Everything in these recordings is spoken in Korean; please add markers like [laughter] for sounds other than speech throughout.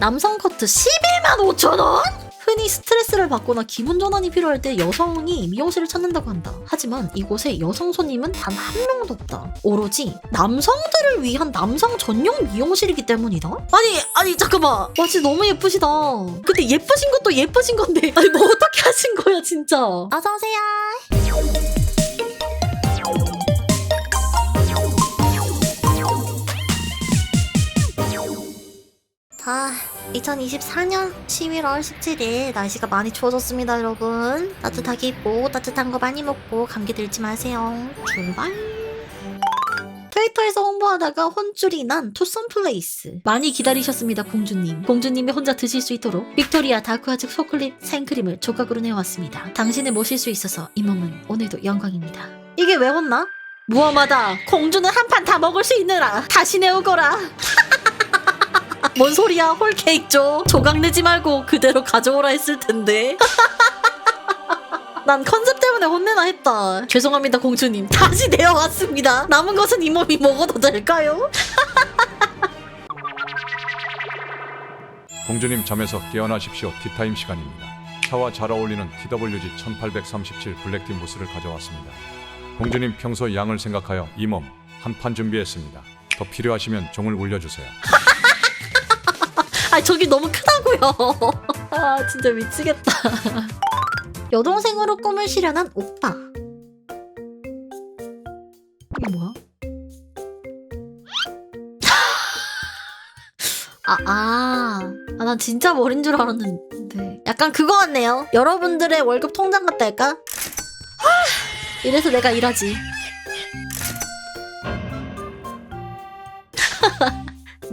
남성 커트 11만 5천 원? 흔히 스트레스를 받거나 기분 전환이 필요할 때 여성이 미용실을 찾는다고 한다. 하지만 이곳에 여성 손님은 단 한 명도 없다. 오로지 남성들을 위한 남성 전용 미용실이기 때문이다. 아니 아니 잠깐만. 와 진짜 너무 예쁘시다. 근데 예쁘신 것도 예쁘신 건데 아니 뭐 어떻게 하신 거야 진짜. 어서 오세요. 자, 2024년 11월 17일 날씨가 많이 추워졌습니다, 여러분. 따뜻하게 입고 따뜻한 거 많이 먹고 감기 들지 마세요. 출발. 트위터에서 홍보하다가 혼쭐이 난 투썸 플레이스. 많이 기다리셨습니다, 공주님. 공주님이 혼자 드실 수 있도록 빅토리아 다크아즈 초콜릿 생크림을 조각으로 내왔습니다. 당신을 모실 수 있어서 이 몸은 오늘도 영광입니다. 이게 왜 혼나? 무엄하다. 공주는 한 판 다 먹을 수 있느라 다시 내오거라. [laughs] 뭔 소리야 홀케이크 줘 조각 내지 말고 그대로 가져오라 했을 텐데 [laughs] 난 컨셉 때문에 혼내나 했다 죄송합니다 공주님 다시 내어왔습니다 남은 것은 이 몸이 먹어도 될까요? [laughs] 공주님 잠에서 깨어나십시오. 티타임 시간입니다. 차와 잘 어울리는 TWG 1837 블랙티 무스를 가져왔습니다. 공주님 평소 양을 생각하여 이 몸 한 판 준비했습니다. 더 필요하시면 종을 울려주세요. [laughs] 아 저기 너무 크다고요 [laughs] 아 진짜 미치겠다 [laughs] 여동생으로 꿈을 실현한 오빠 이게 뭐야? [laughs] 아, 아, 아, 난 진짜 머린 줄 알았는데. 약간 그거 같네요. 여러분들의 월급 통장 같달까? 하, 이래서 내가 일하지.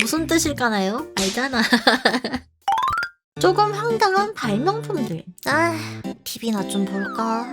무슨 뜻일까나요? 알잖아. [laughs] 조금 황당한 발명품들. 아, TV나 좀 볼까?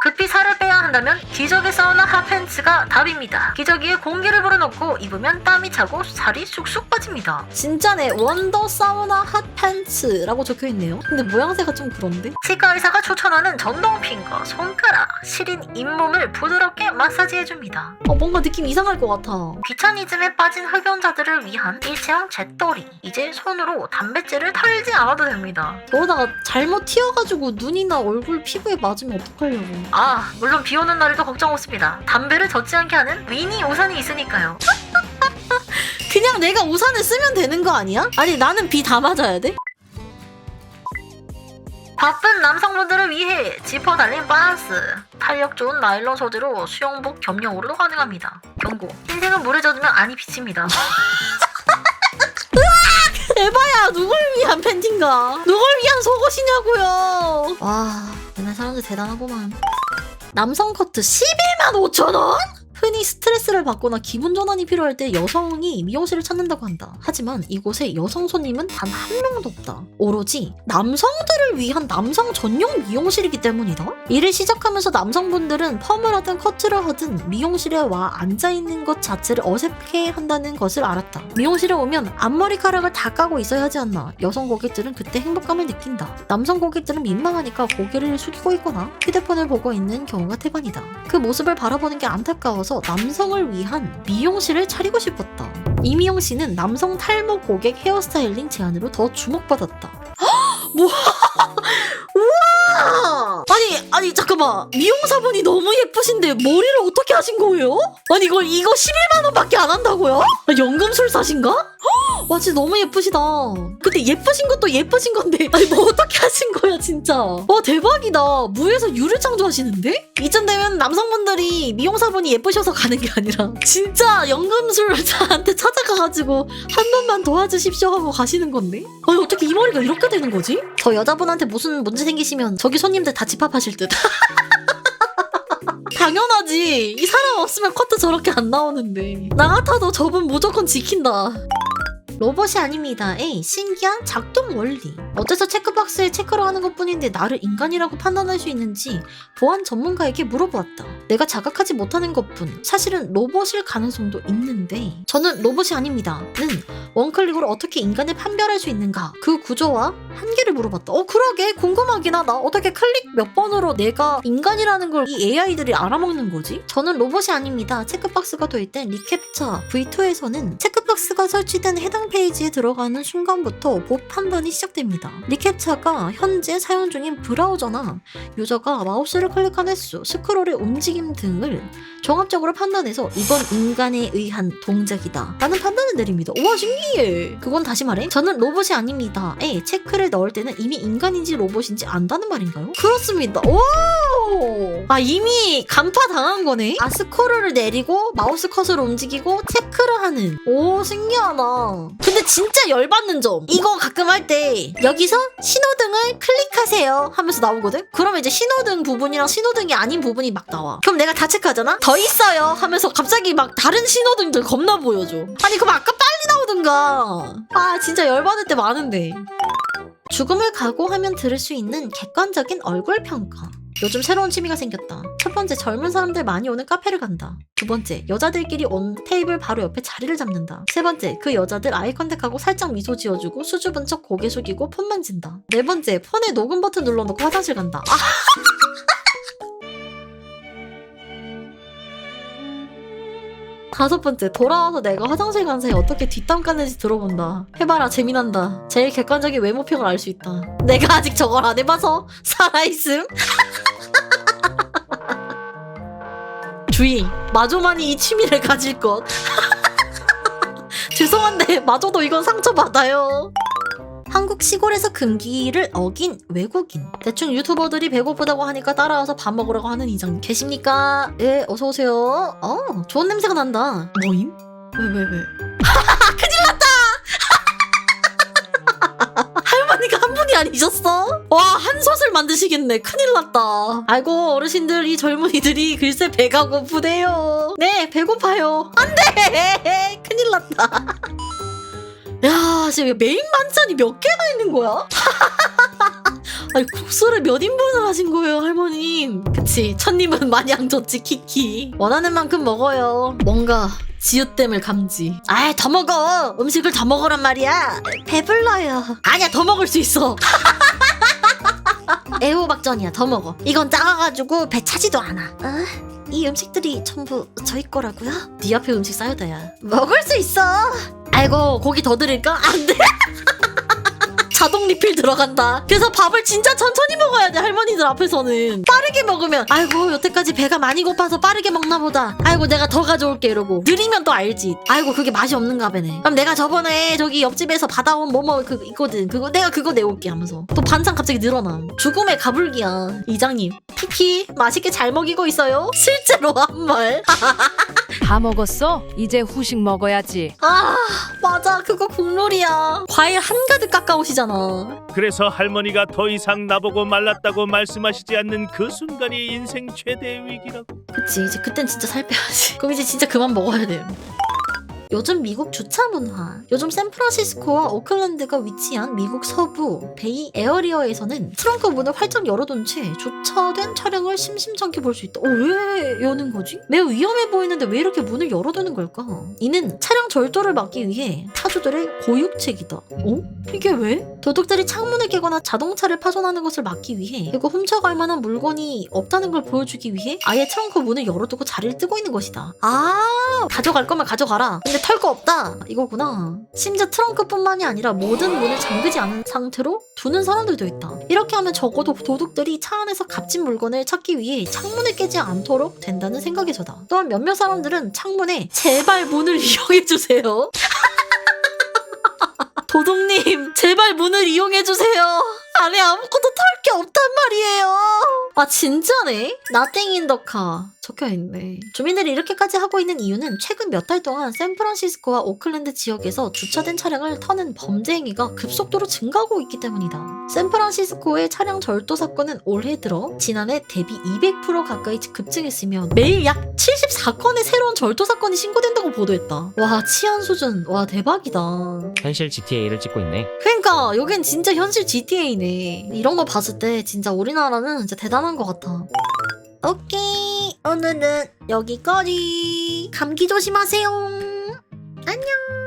급히 살을 빼야 한다면 기저귀 사우나 핫팬츠가 답입니다. 기저귀에 공기를 불어넣고 입으면 땀이 차고 살이 쑥쑥 빠집니다. 진짜네. 원더 사우나 핫팬츠라고 적혀있네요. 근데 모양새가 좀 그런데? 치과 의사가 추천하는 전동 핑거, 손가락, 시린 잇몸을 부드럽게 마사지해줍니다. 어, 뭔가 느낌 이상할 것 같아. 귀차니즘에 빠진 흡연자들을 위한 일체형 잿더리. 이제 손으로 단백질을 털지 않아도 됩니다. 그러다가 잘못 튀어가지고 눈이나 얼굴 피부에 맞으면 어떡하려고. 아, 물론 비 오는 날에도 걱정 없습니다. 담배를 젖지 않게 하는 미니 우산이 있으니까요. [laughs] 그냥 내가 우산을 쓰면 되는 거 아니야? 아니, 나는 비 다 맞아야 돼? 바쁜 남성분들을 위해 지퍼 달린 바란스 탄력 좋은 나일론 소재로 수영복 겸용 으로도 가능합니다 경고 흰색은 물에 젖으면 안이 비칩니다 [laughs] 으악! 에바야 누굴 위한 팬티인가 누굴 위한 속옷이냐고요 와 옛날 사람들 대단하구만 남성 커트 11만 5천 원? 흔히 스트레스를 받거나 기분 전환이 필요할 때 여성이 미용실을 찾는다고 한다. 하지만 이곳에 여성 손님은 단 한 명도 없다. 오로지 남성들을 위한 남성 전용 미용실이기 때문이다. 일을 시작하면서 남성분들은 펌을 하든 커트를 하든 미용실에 와 앉아 있는 것 자체를 어색해 한다는 것을 알았다. 미용실에 오면 앞머리카락을 다 까고 있어야 하지 않나. 여성 고객들은 그때 행복감을 느낀다. 남성 고객들은 민망하니까 고개를 숙이고 있거나 휴대폰을 보고 있는 경우가 태반이다. 그 모습을 바라보는 게 안타까워서 남성을 위한 미용실을 차리고 싶었다. 이 미용실은 남성 탈모 고객 헤어스타일링 제안으로 더 주목받았다. 뭐? 우와! 아니, 아니, 잠깐만. 미용사분이 너무 예쁘신데 머리를 어떻게 하신 거예요? 아니, 이걸, 이거 11만원 밖에 안 한다고요? 아, 연금술사신가? 헉, 와, 진짜 너무 예쁘시다. 근데 예쁘신 것도 예쁘신 건데, 아니, 뭐 어떻게 하신 거야, 진짜. 와, 대박이다. 무에서 유를 창조하시는데? 이쯤 되면 남성분들이 미용사분이 예쁘셔서 가는 게 아니라, 진짜 연금술사한테 [laughs] 찾아가가지고, 한 번만 도와주십시오 하고 가시는 건데? 아니, 어떻게 이 머리가 이렇게 되는 거지? 저 여자분한테 무슨 문제 생기시면 저기 손님들 다 집합하실 듯. [laughs] 당연하지. 이 사람 없으면 커트 저렇게 안 나오는데. 나 같아도 저분 무조건 지킨다. 로봇이 아닙니다. 에이, 신기한 작동 원리. 어째서 체크박스에 체크를 하는 것 뿐인데 나를 인간이라고 판단할 수 있는지 보안 전문가에게 물어보았다. 내가 자각하지 못하는 것 뿐. 사실은 로봇일 가능성도 있는데 저는 로봇이 아닙니다. 는 원클릭으로 어떻게 인간을 판별할 수 있는가 그 구조와 한계를 물어봤다. 어 그러게 궁금하긴 하다. 어떻게 클릭 몇 번으로 내가 인간이라는 걸 이 AI들이 알아먹는 거지? 저는 로봇이 아닙니다. 체크박스가 될 땐 리캡차 V2에서는 체크 박스가 설치된 해당 페이지에 들어가는 순간부터 봇 판단이 시작됩니다. 리캡차가 현재 사용 중인 브라우저나 유저가 마우스를 클릭한 횟수, 스크롤의 움직임 등을 종합적으로 판단해서 이건 인간에 의한 동작이다 라는 판단을 내립니다. 우와 신기해. 그건 다시 말해 저는 로봇이 아닙니다. 에 체크를 넣을 때는 이미 인간인지 로봇인지 안다는 말인가요? 그렇습니다. 오! 아 이미 간파 당한 거네. 아 스크롤을 내리고 마우스 컷을 움직이고 체크를 하는. 오 신기하다. 근데 진짜 열받는 점. 이거 가끔 할 때 여기서 신호등을 클릭하세요 하면서 나오거든. 그러면 이제 신호등 부분이랑 신호등이 아닌 부분이 막 나와. 그럼 내가 다 체크하잖아. 더 있어요 하면서 갑자기 막 다른 신호등들 겁나 보여줘. 아니 그럼 아까 빨리 나오든가. 아 진짜 열받을 때 많은데. 죽음을 각오하면 들을 수 있는 객관적인 얼굴 평가. 요즘 새로운 취미가 생겼다. 첫 번째, 젊은 사람들 많이 오는 카페를 간다. 두 번째, 여자들끼리 온 테이블 바로 옆에 자리를 잡는다. 세 번째, 그 여자들 아이 컨택하고 살짝 미소 지어주고 수줍은 척 고개 숙이고 폰 만진다. 네 번째, 폰에 녹음 버튼 눌러놓고 화장실 간다. 아! [laughs] 다섯 번째, 돌아와서 내가 화장실 간 사이에 어떻게 뒷담 깠는지 들어본다. 해봐라, 재미난다. 제일 객관적인 외모평을 알 수 있다. 내가 아직 저걸 안 해봐서 살아있음? [laughs] 주의, 마조만이 이 취미를 가질 것. [laughs] 죄송한데, 마저도 이건 상처받아요. 한국 시골에서 금기를 어긴 외국인. 대충 유튜버들이 배고프다고 하니까 따라와서 밥 먹으라고 하는 이장 계십니까? 예, 어서 오세요. 어, 좋은 냄새가 난다. 뭐임? 왜, 왜, 왜? [laughs] 큰일 났다! 할머니가 한 분이 아니셨어? 와, 한 솥을 만드시겠네. 큰일 났다. 아이고, 어르신들, 이 젊은이들이 글쎄 배가 고프대요. 네, 배고파요. 안 돼! [laughs] 큰일 났다. [laughs] 야, 지금 메인 반찬이 몇 개나 있는 거야? [laughs] 아니, 국수를 몇 인분을 하신 거예요, 할머님? 그치, 천님은 [laughs] 마냥 좋지, 키키. 원하는 만큼 먹어요. 뭔가 지읒됨을 감지. 아이, 더 먹어. 음식을 더 먹으란 말이야. 배불러요. 아니야, 더 먹을 수 있어. [laughs] 애호박전이야, 더 먹어. 이건 작아가지고 배 차지도 않아. 어? 이 음식들이 전부 저희 거라고요? 네 앞에 음식 쌓여다야. 먹을 수 있어. 아이고 고기 더 드릴까? 안 돼. [laughs] 자동 리필 들어간다. 그래서 밥을 진짜 천천히 먹어야 돼 할머니들 앞에서는 빠르게 먹으면 아이고 여태까지 배가 많이 고파서 빠르게 먹나 보다. 아이고 내가 더 가져올게 이러고 느리면 또 알지. 아이고 그게 맛이 없는가 보네. 그럼 내가 저번에 저기 옆집에서 받아온 뭐뭐 그 있거든. 그거 내가 그거 내올게 하면서 또 반찬 갑자기 늘어남. 죽음의 가불기야 이장님. 키키 맛있게 잘 먹이고 있어요. 실제로 한 말. [laughs] 다 먹었어? 이제 후식 먹어야지. 아 맞아 그거 국룰이야 과일 한가득 깎아오시잖아 그래서 할머니가 더 이상 나보고 말랐다고 말씀하시지 않는 그 순간이 인생 최대의 위기라고. 그치 이제 그땐 진짜 살 빼야지. 그럼 이제 진짜 그만 먹어야 돼 요즘 미국 주차 문화 요즘 샌프란시스코와 오클랜드가 위치한 미국 서부 베이 에어리어에서는 트렁크 문을 활짝 열어둔 채 주차된 차량을 심심찮게 볼 수 있다 어, 왜 여는 거지? 매우 위험해 보이는데 왜 이렇게 문을 열어두는 걸까? 이는 차량 절도를 막기 위해 타주들의 고육책이다 어? 이게 왜? 도둑들이 창문을 깨거나 자동차를 파손하는 것을 막기 위해 그리고 훔쳐갈 만한 물건이 없다는 걸 보여주기 위해 아예 트렁크 문을 열어두고 자리를 뜨고 있는 것이다. 아 가져갈 거면 가져가라. 근데 털 거 없다 이거구나. 심지어 트렁크뿐만이 아니라 모든 문을 잠그지 않은 상태로 두는 사람들도 있다. 이렇게 하면 적어도 도둑들이 차 안에서 값진 물건을 찾기 위해 창문을 깨지 않도록 된다는 생각이 저다. 또한 몇몇 사람들은 창문에 제발 문을 [laughs] 이용해 주세요. [laughs] 도둑님, 제발 문을 이용해주세요. 안에 아무것도 털 게 없단 말이에요. 아, 진짜네? The car. 적혀 있네. 주민들이 이렇게까지 하고 있는 이유는 최근 몇 달 동안 샌프란시스코와 오클랜드 지역에서 주차된 차량을 터는 범죄 행위가 급속도로 증가하고 있기 때문이다. 샌프란시스코의 차량 절도 사건은 올해 들어 지난해 대비 200% 가까이 급증했으며 매일 약 74건의 새로운 절도 사건이 신고된다고 보도했다. 와, 치안 수준. 와, 대박이다. 현실 GTA를 찍고 있네. 그러니까 여긴 진짜 현실 GTA네. 이런 거 봤을 때 진짜 우리나라는 진짜 대단한 것 같아. 오케이 오늘은 여기까지. 감기 조심하세요. 안녕.